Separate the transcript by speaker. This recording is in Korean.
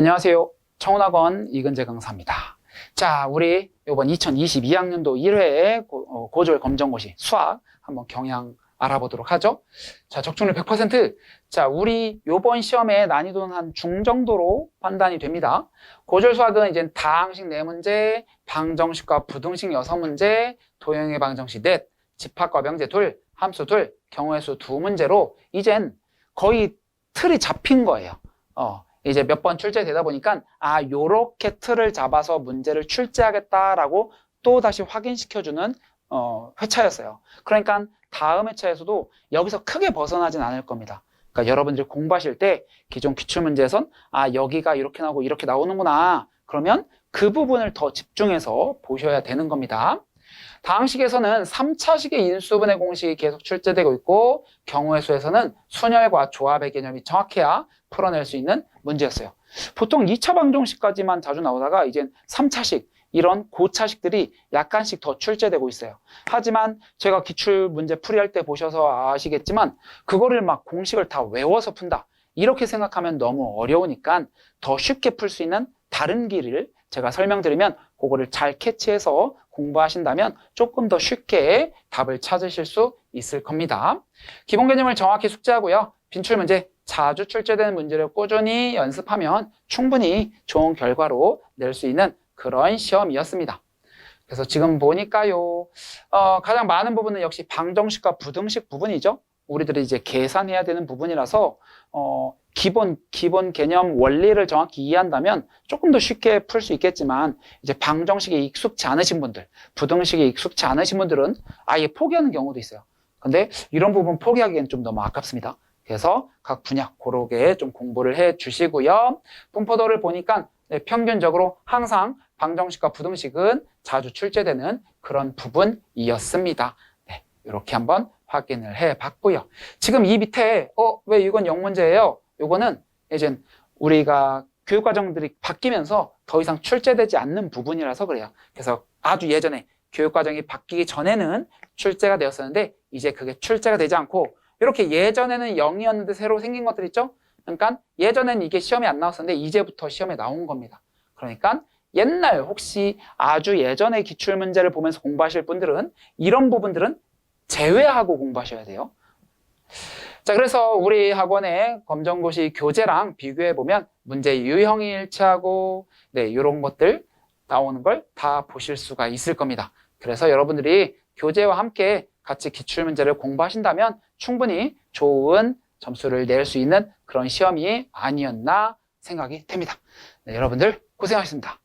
Speaker 1: 안녕하세요. 청운학원 이근재 강사입니다. 자, 우리 이번 2022학년도 1회 고, 졸 검정고시 수학 한번 경향 알아보도록 하죠. 자, 적중률 100%. 자, 우리 요번 시험의 난이도는 한 중정도로 판단이 됩니다. 고졸 수학은 이제 다항식 4문제, 방정식과 부등식 6문제, 도형의 방정식 넷, 집합과 명제 둘, 함수 둘, 경우의 수 두 문제로 이젠 거의 틀이 잡힌 거예요. 어, 이제 몇 번 출제되다 보니까 아 요렇게 틀을 잡아서 문제를 출제하겠다라고 또 다시 확인시켜주는 어, 회차였어요. 그러니까 다음 회차에서도 여기서 크게 벗어나진 않을 겁니다. 그러니까 여러분들이 공부하실 때 기존 기출 문제에선 아 여기가 이렇게 나오고 이렇게 나오는구나 그러면 그 부분을 더 집중해서 보셔야 되는 겁니다. 다항식에서는 3차식의 인수분해 공식이 계속 출제되고 있고 경우의 수에서는 순열과 조합의 개념이 정확해야 풀어낼 수 있는 문제였어요. 보통 2차 방정식까지만 자주 나오다가 이젠 3차식 이런 고차식들이 약간씩 더 출제되고 있어요. 하지만 제가 기출 문제 풀이할 때 보셔서 아시겠지만 그거를 막 공식을 다 외워서 푼다. 이렇게 생각하면 너무 어려우니까 더 쉽게 풀 수 있는 다른 길을 제가 설명드리면 그거를 잘 캐치해서 공부하신다면 조금 더 쉽게 답을 찾으실 수 있을 겁니다. 기본 개념을 정확히 숙지하고요. 빈출 문제, 자주 출제되는 문제를 꾸준히 연습하면 충분히 좋은 결과로 낼 수 있는 그런 시험이었습니다. 그래서 지금 보니까요, 어, 가장 많은 부분은 역시 방정식과 부등식 부분이죠. 우리들이 이제 계산해야 되는 부분이라서 어, 기본 기본 개념 원리를 정확히 이해한다면 조금 더 쉽게 풀 수 있겠지만 이제 방정식에 익숙치 않으신 분들, 부등식에 익숙치 않으신 분들은 아예 포기하는 경우도 있어요. 근데 이런 부분 포기하기엔 좀 너무 아깝습니다. 그래서 각 분야 고르게 좀 공부를 해 주시고요. 분포도를 보니까 네, 평균적으로 항상 방정식과 부등식은 자주 출제되는 그런 부분이었습니다. 네, 이렇게 한번 확인을 해 봤고요. 지금 이 밑에 어, 왜 이건 0문제예요? 이거는 이제 우리가 교육 과정들이 바뀌면서 더 이상 출제되지 않는 부분이라서 그래요. 그래서 아주 예전에 교육 과정이 바뀌기 전에는 출제가 되었었는데 이제 그게 출제가 되지 않고 이렇게 예전에는 0이었는데 새로 생긴 것들 있죠? 그러니까 예전에는 이게 시험에 안 나왔었는데 이제부터 시험에 나온 겁니다. 그러니까 옛날 혹시 아주 예전에 기출문제를 보면서 공부하실 분들은 이런 부분들은 제외하고 공부하셔야 돼요. 자, 그래서 우리 학원의 검정고시 교재랑 비교해 보면 문제 유형이 일치하고 네, 이런 것들 나오는 걸 다 보실 수가 있을 겁니다. 그래서 여러분들이 교재와 함께 같이 기출 문제를 공부하신다면 충분히 좋은 점수를 낼 수 있는 그런 시험이 아니었나 생각이 됩니다. 네, 여러분들 고생하셨습니다.